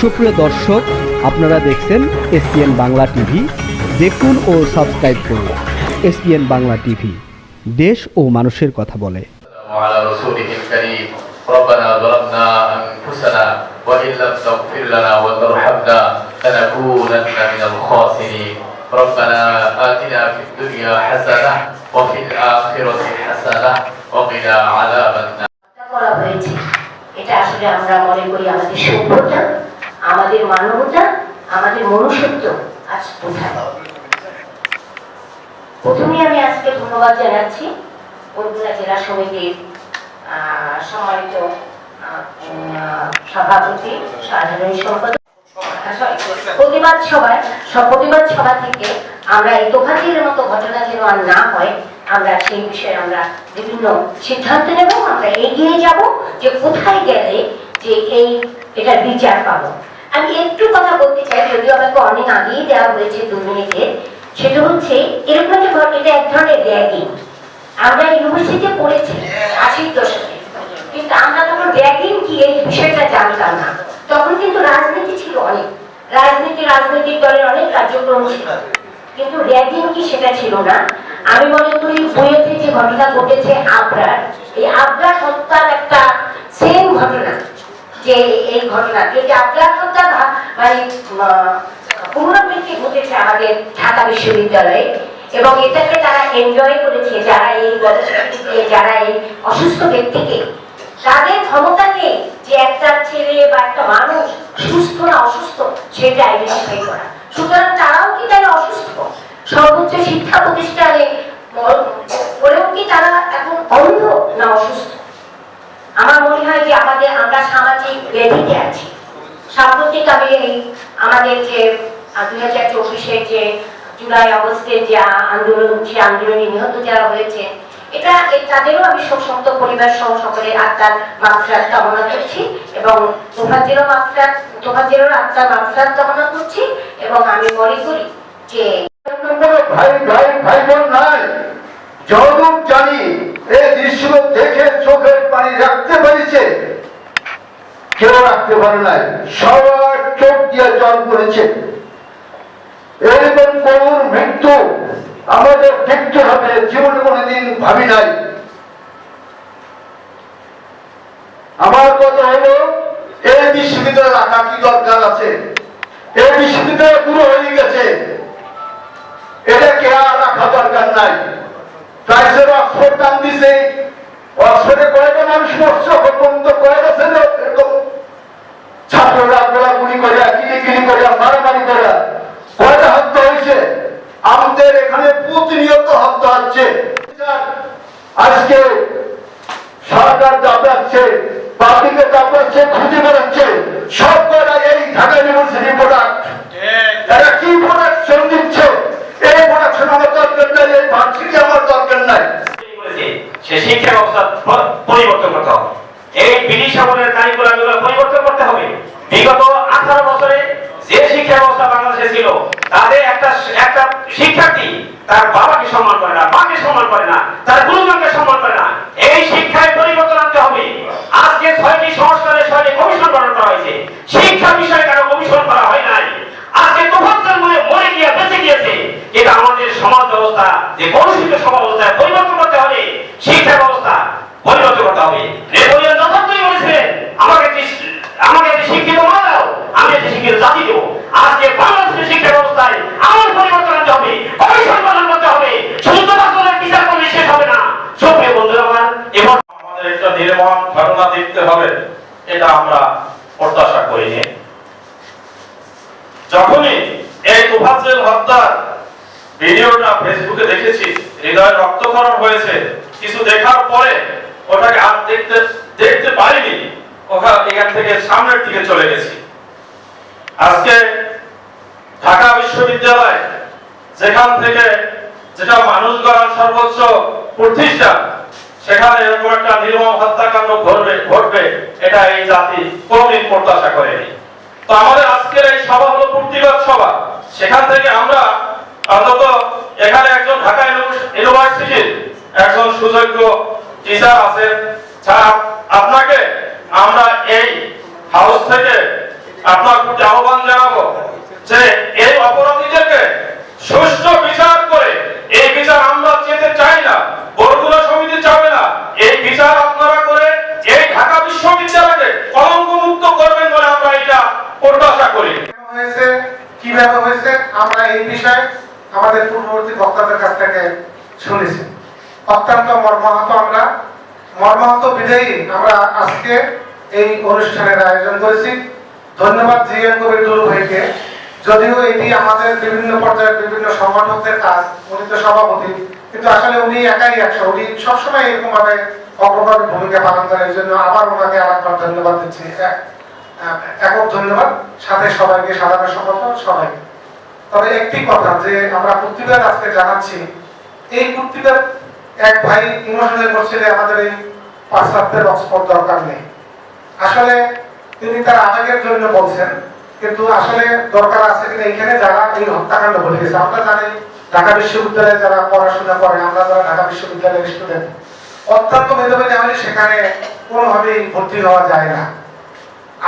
সুপ্রিয় দর্শক আপনারা দেখছেন এসপিএন বাংলা টিভি দেখুন ও সাবস্ক্রাইব করুন এসপিএন বাংলা টিভি দেশ ও মানুষের কথা বলে وعلى رسوله الكريم ربنا ظلمنا أنفسنا وإن لم تغفر لنا وترحمنا لنكونن من الخاسرين ربنا آتنا في الدنيا حسنة وفي الآخرة حسنة وقنا عذاب النار হত্যা করা হয়েছে এটা আসলে আমরা মনে করি আমাদের সভ্যতা আমাদের মানবতা, আমাদের মনুষ্যত্ব আজ কোথায়? প্রথমে আমি আজকে ধন্যবাদ জানাচ্ছি বরগুনা জেলা সমিতির সম্মানিত সভাপতি, সাধারণ সম্পাদক প্রতিবাদ সভায় প্রতিবাদ সভা থেকে আমরা এই তোফাজির মতো ঘটনা যেন আর না হয়, আমরা সেই বিষয়ে আমরা বিভিন্ন সিদ্ধান্ত নেব, আমরা এগিয়ে যাব যে কোথায় গেলে যে এই, এটার বিচার পাবো। আমি একটু কথা বলতে চাই, যদিও আমাকে অনেক আগেই দেওয়া হয়েছে দু মিনিটে। সেটা হচ্ছে এরকম একটা এটা এক ধরনের র্যাগিং আমরা ইউনিভার্সিটিতে পড়েছি, আশির দশকে। কিন্তু আমরা তখন র্যাগিং কি, এই বিষয়টা জানতাম না। তখন কিন্তু রাজনীতি ছিল অনেক। রাজনীতি, রাজনৈতিক দলের অনেক কার্যক্রম ছিল। কিন্তু র্যাগিং কি, সেটা ছিল না। আমি মনে করি বইয়েতে যে ঘটনা ঘটেছে আবরার, এই আবরার হত্যার একটা সেম যে এই ঘটনা, যদি আবরার মানে পুনরাবৃত্তি ঘটেছে আমাদের ঢাকা বিশ্ববিদ্যালয়ে এবং এটাকে তারা এনজয় করেছে, যারা এই যারা এই অসুস্থ ব্যক্তিকে, তাদের ক্ষমতা নেই যে একটা ছেলে বা একটা মানুষ সুস্থ না অসুস্থ, সেটা আইডেন্টিফাই করা। সুতরাং তারাও কি তাহলে অসুস্থ? সর্বোচ্চ শিক্ষা প্রতিষ্ঠানে বলেও কি তারা এখন অন্ধ না অসুস্থ? আমার মনে হয় যে আমাদের, আমরা সামাজিক ব্যাধিতে আছি। সাম্প্রতিক আমি এই আমাদের যে দুই হাজার চব্বিশের যে জুলাই আগস্টে যে আন্দোলন সে আন্দোলনে নিহত যারা হয়েছে, এটা তাদেরও আমি শোকসন্ত পরিবার সহ সকলের আত্মার মাত্রার কামনা করছি এবং তোফাজেরও মাত্রার তোফাজেরও আত্মার মাত্রার কামনা করছি এবং আমি মনে করি যে ভাই ভাই ভাই বোন নাই যতদূর জানি, এই দৃশ্য দেখে চোখের পানি রাখতে পেরেছে? কেউ রাখতে পারে নাই। সবার চোখ দিয়ে জল পড়েছে। এরকম করুণ মৃত্যু আমাদের দেখতে হবে, জীবনে কোনোদিন ভাবি নাই। আমার কথা হলো এই বিশ্ববিদ্যালয় রাখা কি দরকার আছে? এই বিশ্ববিদ্যালয় পুরো হয়ে গেছে। এটাকে আর রাখা দরকার নাই। প্রাইসের অক্সফোর্ড দাম দিছে অক্সফোর্ডে কয়েকটা মানুষ মরছে এখন কয়েকটা কয়েক আছে না এরকম ছাত্ররা গোলাগুলি করে কিলি কিলি করে মারামারি করে কয়টা হত্যা হয়েছে আমাদের এখানে প্রতিনিয়ত হত্যা হচ্ছে আজকে সরকার চাপড়াচ্ছে পাবলিকে চাপড়াচ্ছে খুঁজে বেড়াচ্ছে সব কয়টা এই ঢাকা ইউনিভার্সিটি প্রোডাক্ট এরা কি প্রোডাকশন দিচ্ছে এই প্রোডাকশন আমার দরকার নাই এই ভার্সিটি আমার দরকার নাই করেছে, সে শিক্ষা ব্যবস্থা প- পরিবর্তন করতে হবে এই ব্রিটিশ আমলের কারিকুলামগুলো পরিবর্তন করতে হবে বিগত আঠারো বছরে যে শিক্ষা ব্যবস্থা বাংলাদেশে ছিল তাদের একটা একটা শিক্ষার্থী তার বাবাকে সম্মান করে না মাকে সম্মান করে না তার গুরুজনকে সম্মান করে না এই শিক্ষায় পরিবর্তন আনতে হবে আজকে ছয়টি সংস্কারের ছয়টি কমিশন গঠন করা হয়েছে শিক্ষা বিষয়ে কারও কমিশন করা হয় নাই আজকে তোফাজ্জল মনে মরে গিয়ে বেঁচে গিয়েছে এটা আমাদের সমাজ ব্যবস্থা যে কলুষিত সমাজ ব্যবস্থায় পরিবর্তন করতে হবে শিক্ষা ব্যবস্থা পরিবর্তন করতে হবে নেপোলিয়ন যথার্থই বলেছিলেন আমাকে একটি আমাকে একটি শিক্ষিত মনে দাও আমি একটি শিক্ষিত জাতি দেবো আজকে বাংলাদেশের শিক্ষা ব্যবস্থায় আমার পরিবর্তন আনতে হবে কমিশন গঠন করতে হবে শুধু তোফাজ্জলের বিচার করলে শেষ হবে না সুপ্রিয় বন্ধুরা আমার এবং আমাদের একটা নির্মম ঘটনা দেখতে হবে এটা আমরা প্রত্যাশা করিনি যখনই এই তোফাজ্জেল হত্যার ভিডিওটা ফেসবুকে দেখেছি হৃদয় রক্তক্ষরণ হয়েছে কিছু দেখার পরে ওটাকে আর দেখতে দেখতে পারিনি ওখান এখান থেকে সামনের দিকে চলে গেছি। আজকে ঢাকা বিশ্ববিদ্যালয়, যেখান থেকে যেটা মানুষ গড়ার সর্বোচ্চ প্রতিষ্ঠান সেখানে এরকম একটা নির্মম হত্যাকাণ্ড ঘটবে ঘটবে, এটা এই জাতি কোনোদিন প্রত্যাশা করেনি। তো আমাদের আজকের এই সভা হলো প্রতিবাদ সভা। সেখান থেকে আমরা অন্তত এখানে একজন ঢাকা ইউনিভার্সিটির একজন সুযোগ্য টিচার আছেন আপনাকে আমরা এই হাউস থেকে আপনার আহ্বান জানাব যে এই অপরাধীদেরকে সুষ্ঠু বিচার করে এই বিচার আমরা যেতে চাই না, বরগুনা সমিতি চাবে না। এই বিচার আপনারা করে এই ঢাকা বিশ্ববিদ্যালয়কে কলঙ্ক মুক্ত করবেন বলে আমরা এটা প্রত্যাশা করি। হয়েছে? কীভাবে হয়েছে? আমরা এই বিষয়ে আমাদের পূর্ববর্তী বক্তাদের কাছ থেকে শুনেছি। অত্যন্ত মর্মাহত আমরা মর্মাহত বিদায়ী আমরা আজকে এই অনুষ্ঠানের আয়োজন করেছি। ধন্যবাদ জিএম কবির দুলু ভাইকে। যদিও এটি আমাদের বিভিন্ন পর্যায়ের বিভিন্ন সংগঠকদের কাজ, উনি তো সভাপতি, কিন্তু আসলে উনি একাই একশো, উনি সবসময় এরকম ভাবে অগ্রভাবে ভূমিকা পালন করে এই জন্য আবার ওনাকে আরেকবার ধন্যবাদ দিচ্ছি। একক ধন্যবাদ। সাথে সবাইকে সাধারণ সম্পাদক সবাইকে। তবে একটি কথা যে আমরা প্রতিবাদ আজকে জানাচ্ছি, এই প্রতিবাদ এক ভাই ইমোশনাল করছিল আমাদের এই পাশ্চাত্যের অক্সফোর্ড দরকার নেই। আসলে তিনি তার আবেগের জন্য বলছেন, কিন্তু আসলে দরকার আছে কিনা এখানে যারা এই হত্যাকাণ্ড ঘটিয়েছে আমরা জানি ঢাকা বিশ্ববিদ্যালয়ে যারা পড়াশোনা করে, আমরা যারা ঢাকা বিশ্ববিদ্যালয়ের স্টুডেন্ট অত্যন্ত মেধাবী হলে সেখানে কোনোভাবেই ভর্তি হওয়া যায় না।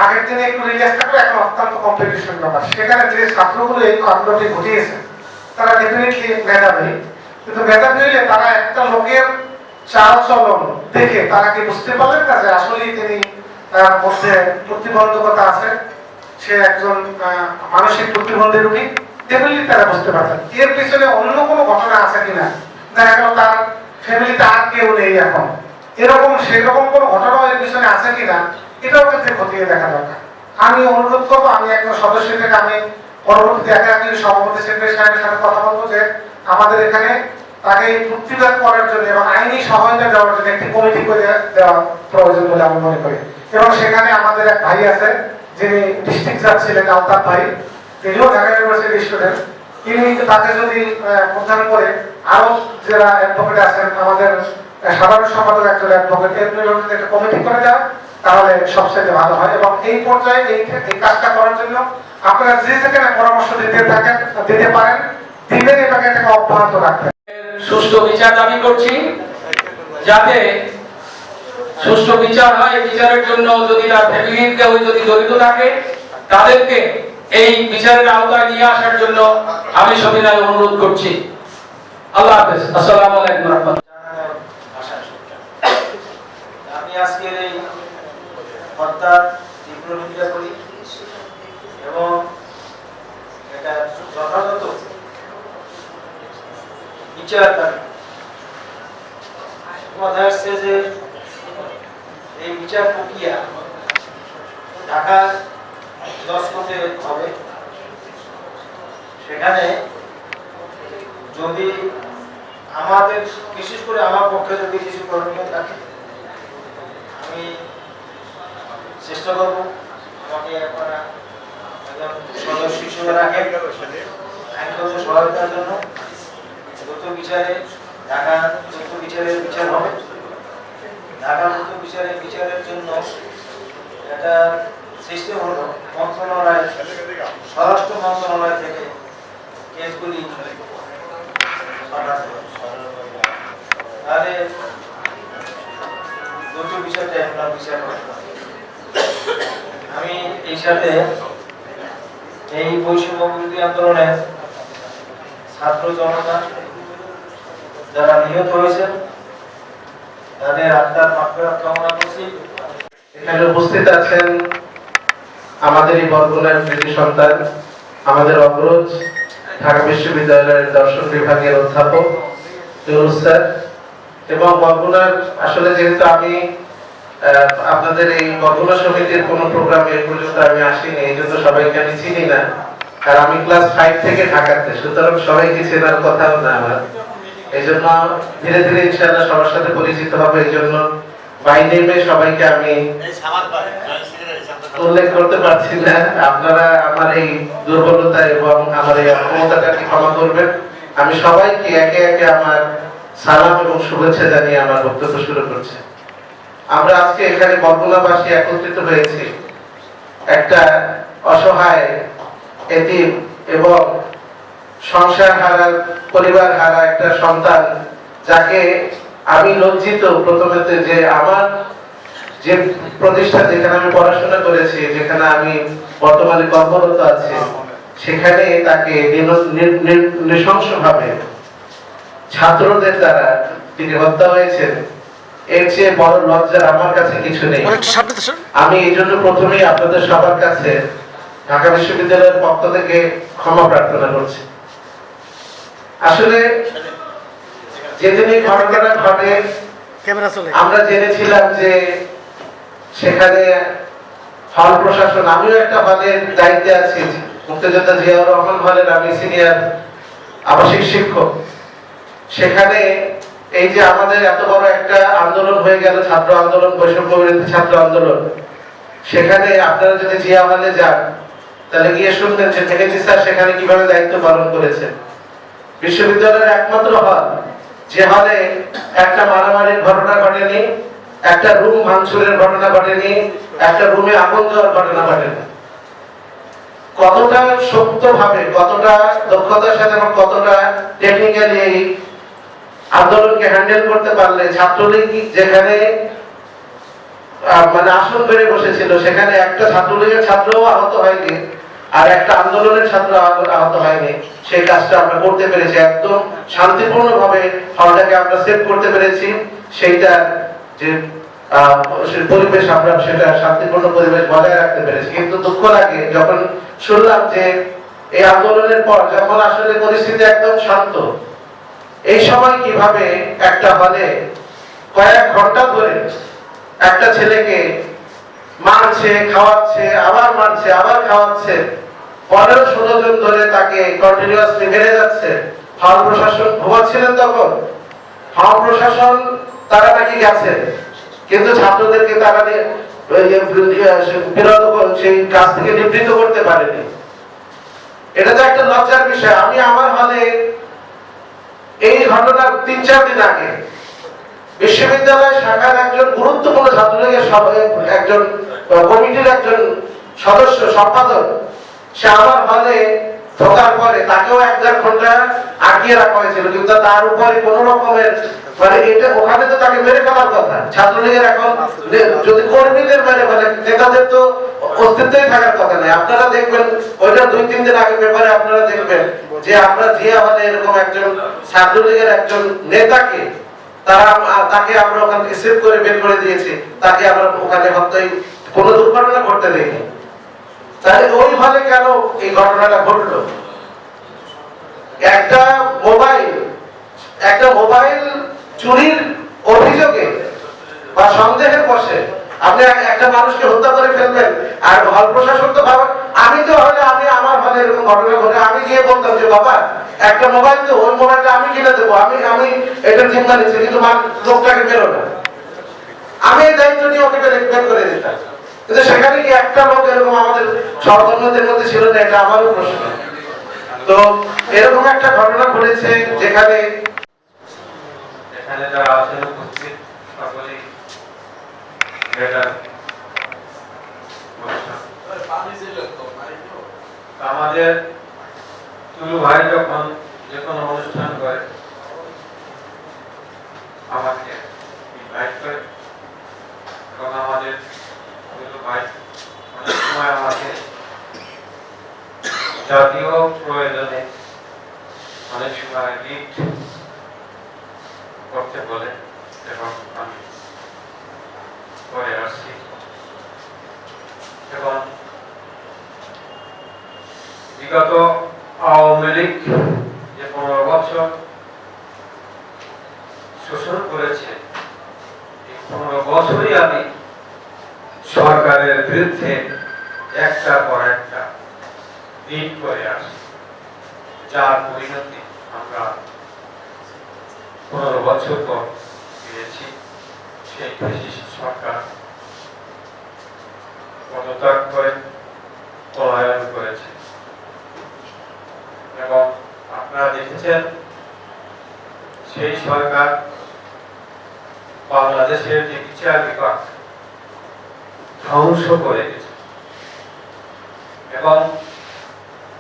আগের দিনে একটু রিল্যাক্স থাকলে এখন অত্যন্ত কম্পিটিশন ব্যাপার। সেখানে যে ছাত্রগুলো এই কাণ্ডটি ঘটিয়েছে তারা ডেফিনেটলি মেধাবী। কিন্তু মেধাবী হইলে তারা একটা লোকের চাল চলন দেখে তারা কি বুঝতে পারলেন না যে আসলেই তিনি, তার মধ্যে প্রতিবন্ধকতা আছে? সে একজন মানসিক প্রতিবন্ধী রোগী। ডেফিনেটলি তারা বুঝতে পারছেন। এর পিছনে অন্য কোনো ঘটনা আছে কিনা? দেখা গেল তার ফ্যামিলিতে আর কেউ নেই এখন। এরকম, সেরকম কোনো ঘটনাও এর পিছনে আছে কিনা? এটাও কিন্তু খতিয়ে দেখা দরকার। আমি অনুরোধ করব, আমি একজন সদস্য থেকে আমি সভাপতি সাহেবের সাথে কথা বলব যে আমাদের এখানে তাকে প্রতিবাদ করার জন্য এবং আইনি সহায়তা দেওয়ার জন্য একটি কমিটি করে দেওয়া প্রয়োজন বলে আমি মনে করি। এবং সেখানে আমাদের এক ভাই আছে যিনি ডিস্ট্রিক্ট জাজ ছিলেন আলতাফ ভাই। তিনিও ঢাকা স্টুডেন্ট তিনি তাকে যদি আহ, প্রদান করে আরও যারা অ্যাডভোকেট আছেন আমাদের সাধারণ সম্পাদক একজন অ্যাডভোকেট এর একটা কমিটি করে দেওয়া তাহলে সবচেয়ে ভালো হয়। এবং এই পর্যায়ে এই এই কাজটা করার জন্য আপনারা যে যেখানে পরামর্শ দিতে থাকেন দিতে পারেন দিবেন এটাকে এটাকে অব্যাহত রাখবেন। সুষ্ঠু বিচার দাবি করছি। যাতে সুষ্ঠু বিচার হয় বিচারের জন্য যদি তার ফ্যামিলির কেউ যদি জড়িত থাকে তাদেরকে এই বিচারের আওতায় নিয়ে আসার জন্য আমি সবিনয় অনুরোধ করছি। আল্লাহ হাফেজ। আসসালামু আলাইকুম রহমতুল্লাহ। আমি আজকের এই হত্যার তীব্র নিন্দা করি। এবং এটা যথাযথ বিচার দাবি কথা আসছে যে এই বিচার প্রক্রিয়া ঢাকা দশ কোটে হবে। সেখানে যদি আমাদের, বিশেষ করে আমার পক্ষে যদি কিছু করণীয় থাকে, আমি চেষ্টা করব। আমাকে আপনারা সদস্য হিসেবে রাখেন। আইনগত সহায়তার জন্য। দ্রুত বিচারে ঢাকা দ্রুত বিচারের বিচার হবে। ঢাকা দ্রুত বিচারের বিচারের জন্য একটা সিস্টেম হলো মন্ত্রণালয় স্বরাষ্ট্র মন্ত্রণালয় থেকে কেসগুলি তাহলে বিষয়টা আমরা বিচার করতে। আমি এই সাথে এই বৈষম্য বিরোধী আন্দোলনের ছাত্র জনতা যারা নিহত হয়েছেন আমাদের এই বরগুনার সন্তান, আমাদের অগ্রজ বিশ্ববিদ্যালয়ের দর্শন বিভাগের অধ্যাপক এবং বরগুনার, আসলে যেহেতু আমি আপনাদের এই বরগুনা সমিতির কোনো প্রোগ্রামে এ পর্যন্ত আমি আসিনি, এই জন্য সবাইকে আমি চিনি না। আর আমি ক্লাস ফাইভ থেকে ঢাকাতে, সুতরাং সবাইকে চেনার কথাও না আমার। এই জন্য ধীরে ধীরে ইনশাআল্লাহ সবার সাথে পরিচিত হবে, এই জন্য বাই নেমে সবাইকে আমি উল্লেখ করতে পারছি না। আপনারা আমার এই দুর্বলতা এবং আমার এই অক্ষমতাটাকে ক্ষমা করবেন। আমি সবাইকে একে একে আমার সালাম এবং শুভেচ্ছা জানিয়ে আমার বক্তব্য শুরু করছি। আমরা আজকে এখানে বরগুনাবাসী একত্রিত হয়েছি। একটা অসহায় এতিম এবং সংসার হারা, পরিবার হারা একটা সন্তান যাকে আমি লজ্জিত প্রথমেতে যে আমার যে প্রতিষ্ঠান যেখানে আমি পড়াশোনা করেছি, যেখানে আমি বর্তমানে কর্মরত আছি, সেখানে তাকে নৃশংসভাবে ছাত্রদের দ্বারা তিনি হত্যা হয়েছেন। এর চেয়ে বড় লজ্জার আমার কাছে কিছু নেই। আমি এই জন্য প্রথমেই আপনাদের সবার কাছে ঢাকা বিশ্ববিদ্যালয়ের পক্ষ থেকে ক্ষমা প্রার্থনা করছি। আসলে যেদিন এই ঘটনাটা ঘটে আমরা জেনেছিলাম যে সেখানে হল প্রশাসন আমিও একটা হলের দায়িত্বে আছি মুক্তিযোদ্ধা জিয়াউর রহমান হলের আমি সিনিয়র আবাসিক শিক্ষক। সেখানে এই যে আমাদের এত বড় একটা আন্দোলন হয়ে গেল, ছাত্র আন্দোলন, বৈষম্য বিরোধী ছাত্র আন্দোলন, সেখানে আপনারা যদি জিয়া যান, তাহলে গিয়ে শুনবেন যে মেহেদি স্যার সেখানে কীভাবে দায়িত্ব পালন করেছেন। বিশ্ববিদ্যালয়ের একমাত্র হল, যে হলে একটা মারামারির ঘটনা ঘটেনি, একটা রুম ভাঙচুরের ঘটনা ঘটেনি, একটা রুমে আগুন দেওয়ার ঘটনা ঘটেনি। কতটা শক্ত ভাবে কতটা দক্ষতার সাথে এবং কতটা টেকনিক্যালি আন্দোলনকে হ্যান্ডেল করতে পারলে ছাত্রলীগ যেখানে মানে আসন পেরে বসেছিল, সেখানে একটা ছাত্রলীগের ছাত্রও আহত হয়নি আর একটা আন্দোলনের ছাত্র আহত হয়নি। সেই কাজটা আমরা করতে পেরেছি। একদম শান্তিপূর্ণ ভাবে হলটাকে আমরা সেভ করতে পেরেছি। সেইটা যে পরিবেশ আমরা সেটা শান্তিপূর্ণ পরিবেশ বজায় রাখতে পেরেছি। কিন্তু দুঃখ লাগে, যখন শুনলাম যে এই আন্দোলনের পর যখন আসলে পরিস্থিতি একদম শান্ত এই সময় কীভাবে একটা হলে কয়েক ঘণ্টা ধরে একটা ছেলেকে মারছে, খাওয়াচ্ছে, আবার মারছে, আবার খাওয়াচ্ছে, পনেরো ষোলো জন ধরে তাকে কন্টিনিউয়াসলি মেরে যাচ্ছে। হল প্রশাসন ঘুমাচ্ছিলেন তখন? হল প্রশাসন তারা নাকি গেছে? কিন্তু ছাত্রদেরকে তারা বিরত সেই কাজ থেকে নিবৃত্ত করতে পারেনি। এটা তো একটা লজ্জার বিষয়। আমি আমার হলে এই ঘটনার তিন চার দিন আগে। বিশ্ববিদ্যালয় শাখার একজন গুরুত্বপূর্ণ ছাত্রলীগের একজন, কমিটির একজন সদস্য, সম্পাদক, সে আমার হলে ঢোকার পরে তাকেও এক দেড় ঘণ্টা রাখা হয়েছিল, কিন্তু তার উপরে কোন রকমের মানে এটা ওখানে তো তাকে মেরে ফেলার কথা। ছাত্রলীগের এখন যদি কর্মীদের মেরে ফেলে, নেতাদের তো অস্তিত্বই থাকার কথা আপনারা দেখবেন, ওইটা দুই, তিন দিন আগে পেপারে আপনারা দেখবেন যে আমরা জিয়া হলে এরকম একজন ছাত্রলীগের একজন নেতাকে, তারা তাকে আমরা ওখান থেকে সেভ করে বের করে দিয়েছি, তাকে আমরা ওখানে হত্যায় কোনো দুর্ঘটনা ঘটতে দেয়নি। তাহলে ওই হলে কেন এই ঘটনাটা ঘটলো? একটা মোবাইল একটা মোবাইল চুরির অভিযোগে বা সন্দেহের বসে আপনি একটা মানুষকে হত্যা করে ফেলবেন, আর হল প্রশাসন তো ভাবে আমি তো হলে আমি আমার হলে এরকম ঘটনা ঘটে। আমি গিয়ে বলতাম যে, বাবা, একটা মোবাইল তো, ওই মোবাইলটা আমি কিনে দেবো। আমি আমি এটা জিম্মা নিচ্ছি, কিন্তু লোকটাকে বেরো না। আমি দায়িত্ব নিয়ে ওকে বের করে দিতাম। কিন্তু সেখানে কি একটা লোক এরকম আমাদের সহকর্মীদের মধ্যে ছিল না এটা আমারও প্রশ্ন। তো এরকম একটা ঘটনা ঘটেছে যেখানে আমাদের টুলু ভাই যখন যে অনুষ্ঠান করে, আমাকে ইনভাইট করে এবং আমাদের ভাই অনেক সময় আমাকে জাতীয় প্রয়োজনে অনেক সময় গিফট করতে বলে এবং আমি করে আসছি। এবং বিগত আওয়ামী লীগ যে পনেরো বছর শোষণ করেছে, এই পনেরো বছরই আমি সরকারের বিরুদ্ধে একটা পর একটা দিন করে আসছি। যার পরিণতি আমরা পনেরো বছর পর পেয়েছি। সেই ফ্যাসিস্ট সরকার পদত্যাগ করে পলায়ন করেছে। এবং আপনারা দেখেছেন, সেই সরকার বাংলাদেশের যে বিচার বিভাগ ধ্বংস করে এবং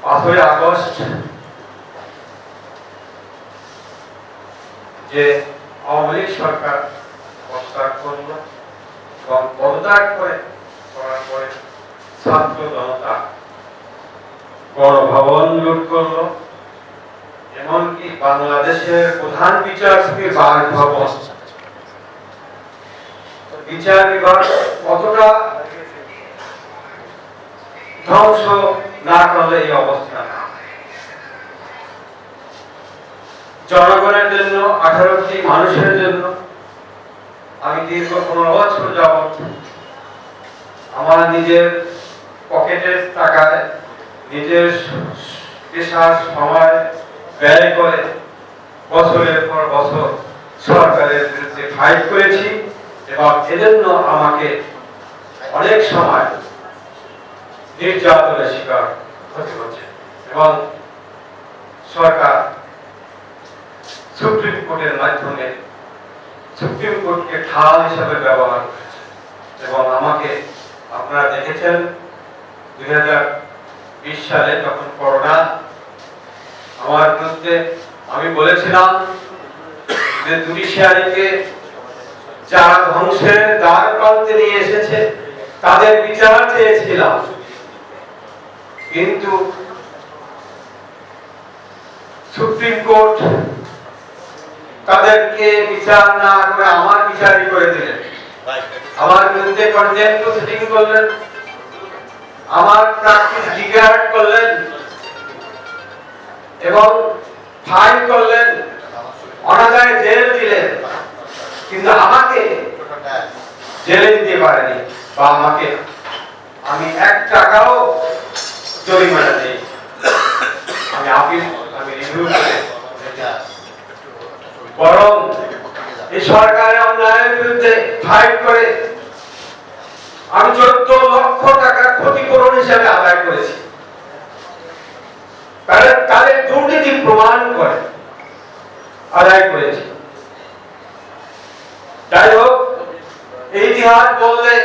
পাঁচই আগস্ট যে আওয়ামী সরকার পদত্যাগ করল এবং পদত্যাগ করে, করার পরে ছাত্র জনতা গণভবন লুট করল। এমনকি বাংলাদেশের প্রধান বিচারপতির বাসভবন বিচার বিভাগ কতটা ধ্বংস না করলে এই অবস্থা। জনগণের জন্য, আঠারোটি মানুষের জন্য আমি দীর্ঘ পনেরো বছর যাবৎ আমার নিজের পকেটের টাকায় নিজের পেশার সময় ব্যয় করে বছরের পর বছর সরকারের বিরুদ্ধে ফাইট করেছি এবং এজন্য আমাকে অনেক সময় নির্যাতনের শিকার হতে হচ্ছে। এবং সরকার সুপ্রিম কোর্টের মাধ্যমে সুপ্রিম কোর্টকে ঢাল হিসাবে ব্যবহার করেছে। এবং আমাকে আপনারা দেখেছেন, দুই হাজার বিশ সালে যখন করোনা আমার বিরুদ্ধে আমি বলেছিলাম যে জুডিশিয়ারিকে যারা ধ্বংসের দ্বার প্রান্তে নিয়ে এসেছে, তাদের বিচার চেয়েছিলাম। কিন্তু সুপ্রিম কোর্ট তাদেরকে বিচার না করে আমার বিচারই করে দিলেন। আমার বিরুদ্ধে কন্টেম্প প্রসিডিং করলেন। আমার প্র্যাকটিস ডিগ্রেড করলেন। এবং ফাইন করলেন। অনাদায় জেল দিলেন। কিন্তু আমাকে জেলে দিতে পারেনি বা আমাকে। আমি এক টাকাও জরিমানা দিই আমি আপিল, আমি বরং এই সরকারের অন্যায়ের বিরুদ্ধে ফাইট করে আমি চোদ্দ লক্ষ টাকা ক্ষতিপূরণ হিসেবে আদায় করেছি। তাদের তাদের দুর্নীতি প্রমাণ করে, আদায় করেছি। যাই হোক ইতিহাস বললে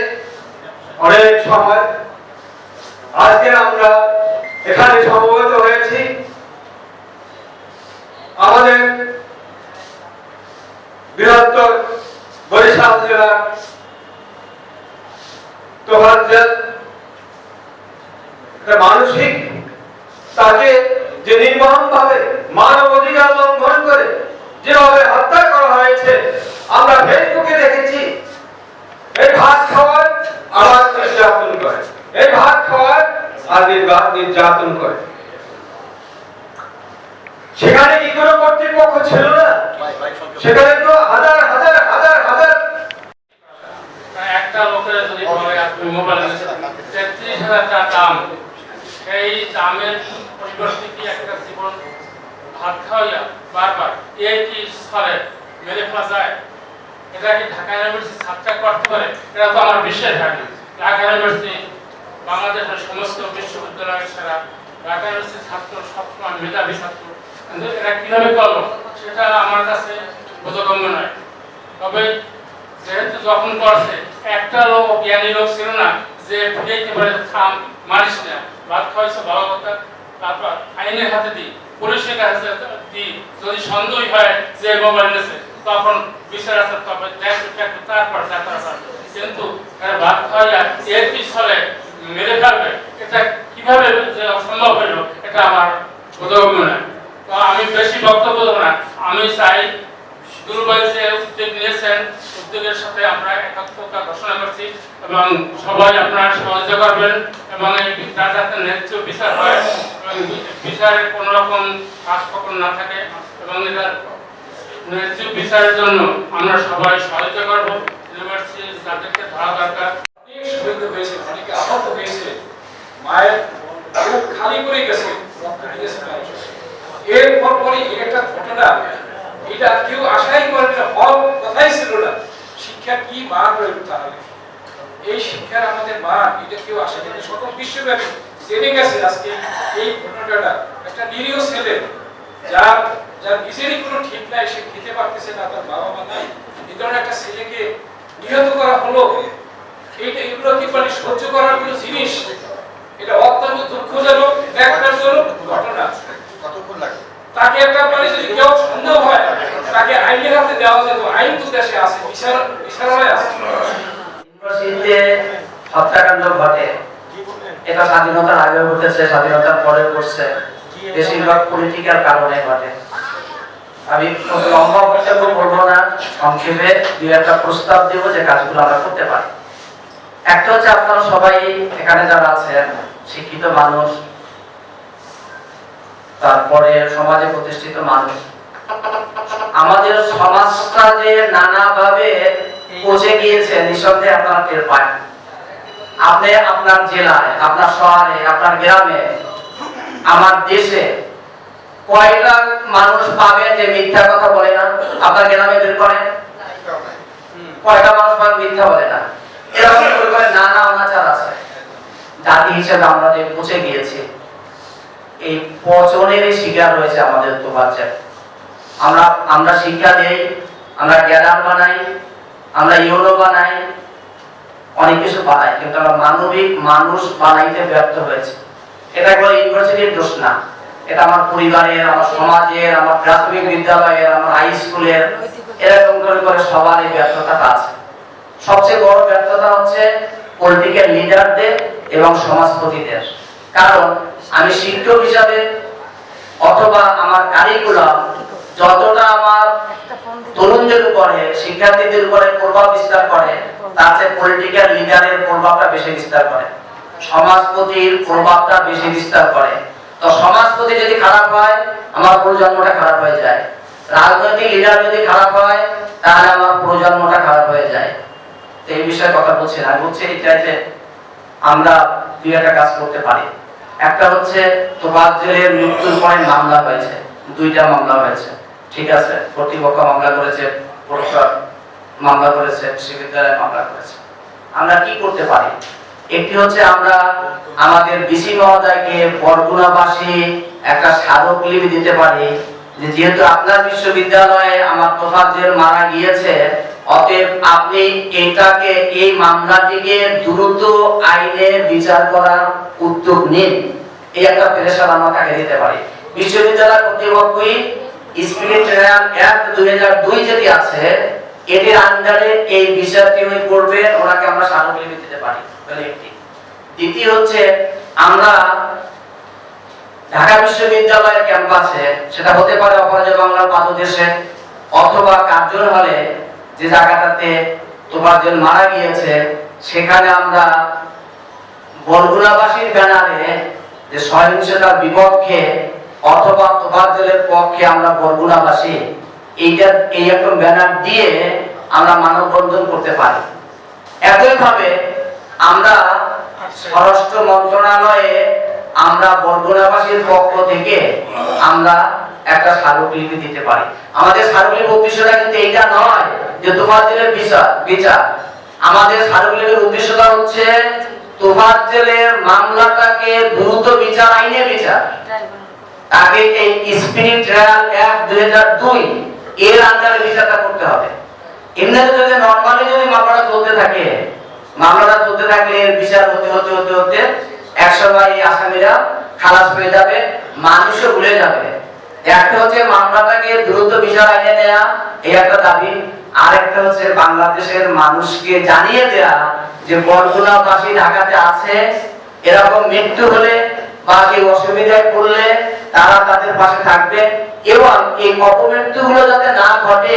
অনেক সময় আজকে আমরা এখানে সমবেত হয়েছি। আমাদের বৃহত্তর বরিশাল জেলার তোফাজ্জল, একটা মানসিক, তাকে যে নির্মম ভাবে মানব অধিকার লঙ্ঘন করে যেভাবে হত্যা করা হয়েছে, আমরা ফেসবুকে দেখেছি। এই ভাত খাওয়ার আবার নির্যাতন করে এই ভাত খাওয়ার আর নির্বা- নির্যাতন করে। সেখানে কি কোনো কর্তৃপক্ষ ছিল না? সেখানে তো হাজার হাজার হাজার হাজার। একটা লোকের যদি মোবাইল তেত্রিশ হাজার টাকা দাম। দামের পরিবর্তে কি একটা জীবন ভাত খাওয়াইয়া বারবার এই কি স্থলে মেরে ফেলা যায়? এটা কি ঢাকা ইউনিভার্সিটি ছাত্ররা করতে পারে? এটা তো আমার বিশ্বাস হয় না। ঢাকা ইউনিভার্সিটি বাংলাদেশের সমস্ত বিশ্ববিদ্যালয়ের সেরা ঢাকা ছাত্র, সবসময় মেধাবী ছাত্র। কিন্তু এরা কীভাবে করল, সেটা আমার কাছে বোধগম্য নয়। তবে যেহেতু যখন করছে, একটা লোক জ্ঞানী লোক ছিল না, যে ফিরাইতে পারে থাম, মারিস না। ভাত খাওয়াইছো, ভালো কথা। তারপর আইনের হাতে দিই, পুলিশের কাছে দিই, যদি সন্দেহ হয় যে মোবাইল নিয়েছে তখন বিচার আছে, তবে তারপর যাত্রা কিন্তু ভাত খাওয়াইয়া এর পিছনে মেরে ফেলবে। এটা কীভাবে সম্ভব হইল এটা আমার বোধগম্য নয়। তো আমি বেশি বক্তব্য দেবো না। আমি চাই দুর্বল যে উদ্যোগ নিয়েছেন, উদ্যোগের সাথে আমরা একাত্মতা ঘোষণা করছি এবং সবাই আপনারা সহযোগিতা করবেন এবং এই তার যাতে ন্যায্য বিচার হয় বিচারে কোনো রকম আশপাকন না থাকে এবং এটার ন্যায্য বিচারের জন্য আমরা সবাই সহযোগিতা করব। ইউনিভার্সিটি যাদেরকে ধরা দরকার। শহীদ হয়েছে, অনেকে আহত হয়েছে, মায়ের বুক খালি করে গেছে, রক্ত দিয়েছে এর পর একটা ঘটনা, এটা কেউ আশাই করে না, হওয়ার কথাই ছিল না। শিক্ষা কি মান রইল তাহলে? এই শিক্ষার আমাদের মান, এটা কেউ আশা করে সকল বিশ্বব্যাপী জেনে গেছে আজকে এই ঘটনাটা। একটা নিরীহ ছেলে, যার যার নিজেরই কোনো ঠিক নাই, সে খেতে পারতেছে না, তার বাবা মা নাই। এই ধরনের একটা ছেলেকে নিহত করা হলো। এইটা এগুলো কি মানে সহ্য করার কোনো জিনিস? এটা অত্যন্ত দুঃখজনক ঘটনা। তাকে একটা মানে যদি কেউ সন্দেহ হয় তাকে আইনের হাতে দেওয়া যেত আইন তো দেশে আছে বিচার বিচারালয় আছে। হত্যাকাণ্ড ঘটে। এটা স্বাধীনতার আগে ঘটেছে স্বাধীনতার পরে ঘটছে। বেশিরভাগ পলিটিক্যাল কারণে ঘটে। আমি লম্বা বক্তব্য বলব না। সংক্ষেপে দুই একটা প্রস্তাব দেব যে কাজগুলো আমরা করতে পারি। একটা হচ্ছে আপনারা সবাই এখানে যারা আছেন শিক্ষিত মানুষ তারপরে সমাজে প্রতিষ্ঠিত মানুষ আমাদের সমাজটা যে নানাভাবে পচে গিয়েছে নিঃসন্দেহে আপনারা টের আপনি আপনার জেলায় আপনার শহরে আপনার গ্রামে আমার দেশে কয়টা মানুষ পাবেন যে মিথ্যা কথা বলে না? আপনার গ্রামে বের করেন কয়টা মানুষ মিথ্যা বলে না? এরকম করে নানা অনাচার আছে। জাতি হিসেবে আমরা যে পচে গিয়েছি। এই পচনেরই শিকার হয়েছে আমাদের তো বাচ্চা আমরা আমরা শিক্ষা দেই, আমরা গ্যারাম বানাই, আমরা ইউনো বানাই, অনেক কিছু বানাই, কিন্তু আমরা মানবিক মানুষ বানাইতে ব্যর্থ হয়েছে। এটা কোনো ইউনিভার্সিটির দোষ না। এটা আমার পরিবারের, আমার সমাজের, আমার প্রাথমিক বিদ্যালয়ের, আমার হাই স্কুলের, এরকম করে করে সবার এই ব্যর্থতাটা আছে। সবচেয়ে বড় ব্যর্থতা হচ্ছে পলিটিক্যাল লিডারদের এবং সমাজপতিদের। কারণ আমি শিক্ষক হিসাবে অথবা আমার কারিকুলাম যতটা আমার তরুণদের উপরে, শিক্ষার্থীদের উপরে প্রভাব বিস্তার করে, তার চেয়ে পলিটিক্যাল লিডারের প্রভাবটা বেশি বিস্তার করে। সমাজপতির প্রভাবটা বেশি বিস্তার করে। তো সমাজপতি যদি খারাপ হয়, আমার প্রজন্মটা খারাপ হয়ে যায়। রাজনৈতিক লিডার যদি খারাপ হয়, তাহলে আমার প্রজন্মটা খারাপ হয়ে যায়। এই বিষয়ে কথা বলছি না বলছি এইটাই যে আমরা দুই একটা কাজ করতে পারি। একটা হচ্ছে তোফাত জেলের মৃত্যুর পরে মামলা হয়েছে, দুইটা মামলা হয়েছে, ঠিক আছে? কর্তৃপক্ষ মামলা করেছে প্রক্টর মামলা করেছে বিশ্ববিদ্যালয় মামলা করেছে। আমরা কি করতে পারি? একটি হচ্ছে আমরা আমাদের বিসি মহোদয়কে বরগুনাবাসী একটা স্মারকলিপি দিতে পারি যে যেহেতু আপনার বিশ্ববিদ্যালয়ে আমার তোফাজ্জেল মারা গিয়েছে অতএব আপনি এটাকে, এই মামলাটিকে দ্রুত আইনে বিচার করার উদ্যোগ নিন। এই একটা প্রেশার আমরা তাকে দিতে পারি। বিশ্ববিদ্যালয় কর্তৃপক্ষই স্পিরিট ট্রায়াল অ্যাক্ট দুই হাজার দুই যেটি আছে, এটির আন্ডারে এই বিষয়টি উনি করবেন, ওনাকে আমরা স্মারকলিপি দিতে পারি দ্বিতীয় হচ্ছে, আমরা ঢাকা বিশ্ববিদ্যালয়ের ক্যাম্পাসে, সেটা হতে পারে অপরাজয় বাংলার পাদদেশে অথবা কার্জন হলে যে জায়গাটাতে তোমার জন মারা গিয়েছে, সেখানে আমরা বরগুনাবাসীর ব্যানারে যে সহিংসতার বিপক্ষে অথবা তোফাজ্জলের পক্ষে আমরা বরগুনাবাসী, এইটা, এই একটা ব্যানার দিয়ে আমরা মানববন্ধন করতে পারি। একইভাবে আমরা স্বরাষ্ট্র মন্ত্রণালয়ে আমরা বরগুনাবাসীর পক্ষ থেকে আমরা একটা স্মারকলিপি দিতে পারি। আমাদের উদ্দেশ্যটা কিন্তু নয় যে বিচার বিচার। আমাদের উদ্দেশ্যটা হচ্ছে মামলাটাকে দ্রুত বিচার আইনে বিচার। তাকে এই ট্রায়াল দুই হাজার দুই, এর আন্ডারে বিচারটা করতে হবে। এমনিতে যদি নর্মালি যদি মামলাটা চলতে থাকে, মামলাটা চলতে থাকলে বিচার হতে হতে হতে হতে একসময় এই আসামিরা খালাস পেয়ে যাবে, মানুষও ভুলে যাবে। একটা হচ্ছে মামলাটাকে দ্রুত বিচার নেওয়া এই একটা দাবি। হচ্ছে বাংলাদেশের মানুষকে জানিয়ে দেয়া যে ঢাকাতে আছে, এরকম মৃত্যু হলে বা কেউ অসুবিধায় পড়লে তারা তাদের পাশে থাকবে এবং এই অপমৃত্যুগুলো যাতে না ঘটে,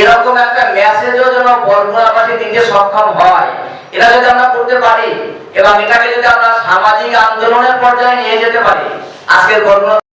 এরকম একটা মেসেজও যেন বরগুনাবাসী দিতে সক্ষম হয়। এটা যদি আমরা করতে পারি, এবং এটাকে যদি আমরা সামাজিক আন্দোলনের পর্যায়ে নিয়ে যেতে পারি আজকের বরগুনা